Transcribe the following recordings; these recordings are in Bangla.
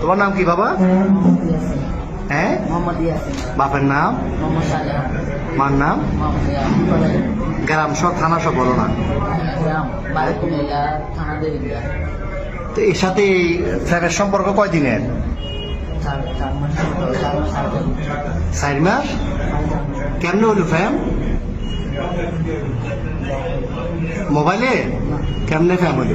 তোমার নাম কি বাবা? হ্যাঁ? বাপের নাম? মার নাম? গ্রাম সব থানা সব বলো না। তো এর সাথে এই ফ্ল্যাটের সম্পর্ক কয়দিনের চার মাস। কেমনে হইল ফ্যাম? মোবাইলে? কেমনে ফ্যাম হইল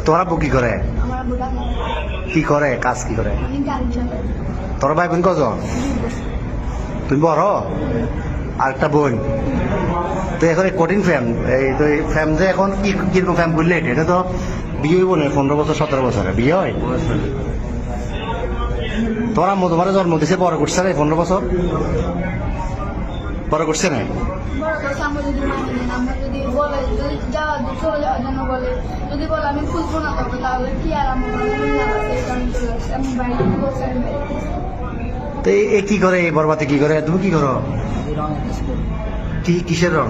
আব্বু আম্মা জানতাম না। ওরা আমার দিতে বলছে, ওরা বলছে, তুই যদি যাস, তোকে আমি খুঁজবো না। এই কারণে চলে গেছি। তো তোমার আব্বু কি করে। কি করে কাজ কি করে তোর ভাই বোন কজন তুমি বড় আর একটা বোন তো এখন এই কঠিন ফ্যাম এই তো এই ফ্যাম যে এখন কি কীরকম ফ্যাম করলে এটা এটা তো বিয়ে হইব না পনেরো বছর সতেরো বছরে বিয়ে হয় আম্মু তোমার জন্ম দিছে বড় করছে পনেরো বছর বড় করছে না? বড় কথা আমরা যদি মানি নেন আমরা যদি বলে যদি যাওয়া চলে যাওয়ার জন্য বলে যদি বলে আমি খুঁজবো না তবে তাহলে কি আর আমার আমি বাইরে তো এ- কি করে এই বরবাতে কি করে তুমি কি করো? কি কিসের রং?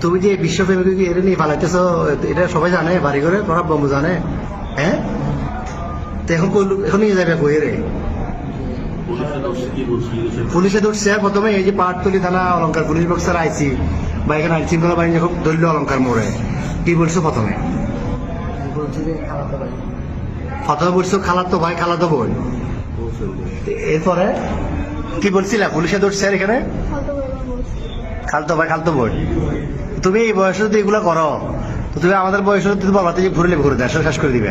তুমি যে বিশ্বপ্রেমিক এটা নিয়ে পালাইতেছো এটা সবাই জানে বাড়ি করে তোমার বম্বু জানে হ্যাঁ? তো এখন এখন নিয়ে যাবে বইয়ে রে? পুলিশে ধরছে, প্রথমে এই যে পাহাড়তলি থানা অলঙ্কার পুলিশ বক্সার আইসি, বা এখানে আইন শৃঙ্খলা বাহিনী যখন ধরল অলঙ্কার মোড়ে, কি বলছো প্রথমে? প্রথমে বলছো খালাতো ভাই, খালাতো বোন? এরপরে কি বলছিলা? পুলিশে ধরছে এখানে? খালতো ভাই, খালতো বোন। তুমি এই বয়সে যদি এগুলো করো, তো তুমি আমাদের বয়সে তুমি বাবাতে যে ঘুরলে ঘুরে দেয় শেষ করে দিবে।